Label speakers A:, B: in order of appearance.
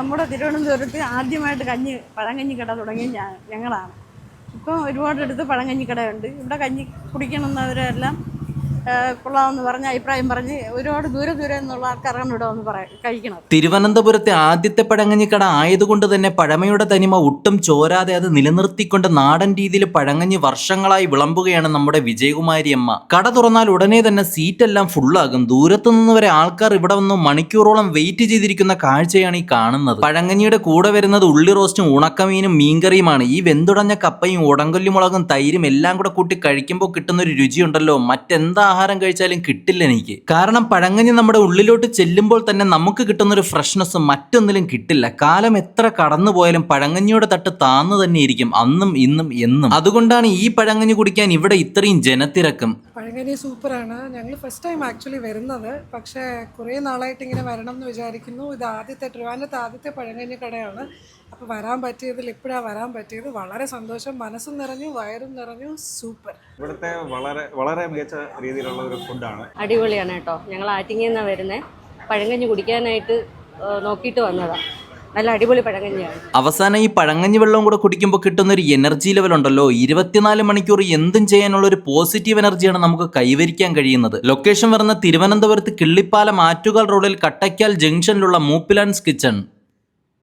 A: നമ്മുടെ തിരുവനന്തപുരത്ത് ആദ്യമായിട്ട് കഞ്ഞി പഴങ്കഞ്ഞി കട തുടങ്ങിയ ഞങ്ങളാണ്. ഇപ്പോൾ ഒരുപാടടുത്ത് പഴങ്കഞ്ഞി കടയുണ്ട് ഇവിടെ കഞ്ഞി കുടിക്കണമെന്നവരെല്ലാം കൊള്ളാമെന്ന് പറഞ്ഞ് അഭിപ്രായം പറഞ്ഞ് ഒരുപാട് ദൂരെ ദൂരെ നിന്നുള്ള ആൾക്കാരാണ് ഇവിടെ വന്ന് പറയാം കഴിക്കണം
B: തിരുവനന്തപുരത്തെ ആദ്യത്തെ പഴങ്ങഞ്ഞിക്കട ആയതുകൊണ്ട് തന്നെ പഴമയുടെ തനിമ ഒട്ടും ചോരാതെ അത് നിലനിർത്തിക്കൊണ്ട് നാടൻ രീതിയിൽ പഴങ്ങഞ്ഞി വർഷങ്ങളായി വിളമ്പുകയാണ് നമ്മുടെ വിജയകുമാരി അമ്മ. കട തുറന്നാൽ ഉടനെ തന്നെ സീറ്റെല്ലാം ഫുള്ളാകും. ദൂരത്തു നിന്ന് വരെ ആൾക്കാർ ഇവിടെ വന്ന് മണിക്കൂറോളം വെയിറ്റ് ചെയ്തിരിക്കുന്ന കാഴ്ചയാണ് ഈ കാണുന്നത്. പഴങ്ങഞ്ഞിയുടെ കൂടെ വരുന്നത് ഉള്ളി റോസ്റ്റും ഉണക്കമീനും മീൻകറിയുമാണ്. ഈ വെന്തുടഞ്ഞ കപ്പയും ഉടങ്കൊല്ലിമുളകും തൈരും എല്ലാം കൂടെ കൂട്ടി കഴിക്കുമ്പോൾ കിട്ടുന്ന ഒരു രുചിയുണ്ടല്ലോ. മറ്റെന്താ ആഹാരം കഴിച്ചാലും കിട്ടില്ല എനിക്ക്. കാരണം പഴങ്ങഞ്ഞി നമ്മുടെ ഉള്ളിലോട്ട് ചെല്ലുമ്പോൾ തന്നെ നമുക്ക് കിട്ടുന്ന ഒരു ഫ്രഷ്നെസ് മറ്റൊന്നിലും കിട്ടില്ല. കാലം എത്ര കടന്നു പോയാലും പഴങ്ങഞ്ഞിയുടെ തട്ട് താന്നു തന്നെ ഇരിക്കും അന്നും ഇന്നും എന്നും. അതുകൊണ്ടാണ് ഈ പഴങ്ങഞ്ഞി കുടിക്കാൻ ഇവിടെ ഇത്രയും ജനത്തിരക്കും.
C: പഴങ്കനി സൂപ്പറാണ്. ഞങ്ങൾ ഫസ്റ്റ് ടൈം ആക്ച്വലി വരുന്നത്. പക്ഷേ കുറേ നാളായിട്ട് ഇങ്ങനെ വരണം എന്ന് വിചാരിക്കുന്നു. ഇത് ആദ്യത്തെ ട്രിവാൻഡ്രത്തെ ആദ്യത്തെ പഴങ്കഞ്ഞി കടയാണ്. അപ്പോൾ വരാൻ പറ്റിയതിൽ ഇപ്പോഴാണ് വരാൻ പറ്റിയത്. വളരെ സന്തോഷം. മനസ്സും നിറഞ്ഞു വയറും നിറഞ്ഞു. സൂപ്പർ.
D: ഇവിടുത്തെ വളരെ വളരെ മികച്ച രീതിയിലുള്ള ഒരു ഫുഡാണ്
E: അടിപൊളിയാണ് കേട്ടോ. ഞങ്ങൾ ആറ്റിങ്ങിൽ നിന്നാണ് വരുന്നത് പഴങ്കഞ്ഞി കുടിക്കാനായിട്ട് നോക്കിയിട്ട് വന്നതാണ് നല്ല അടിപൊളി പഴങ്കഞ്ഞിയാണ്.
B: അവസാനം ഈ പഴങ്കഞ്ഞി വെള്ളം കൂടെ കുടിക്കുമ്പോൾ കിട്ടുന്ന ഒരു എനർജി ലെവൽ ഉണ്ടല്ലോ. ഇരുപത്തിനാല് മണിക്കൂർ എന്തും ചെയ്യാനുള്ള ഒരു പോസിറ്റീവ് എനർജിയാണ് നമുക്ക് കൈവരിക്കാൻ കഴിയുന്നത്. ലൊക്കേഷൻ വരുന്ന തിരുവനന്തപുരത്ത് കിള്ളിപ്പാലം ആറ്റുകാൽ റോഡിൽ കട്ടയ്ക്കാൽ ജംഗ്ഷനിലുള്ള മൂപ്പിലാൻസ് കിച്ചൺ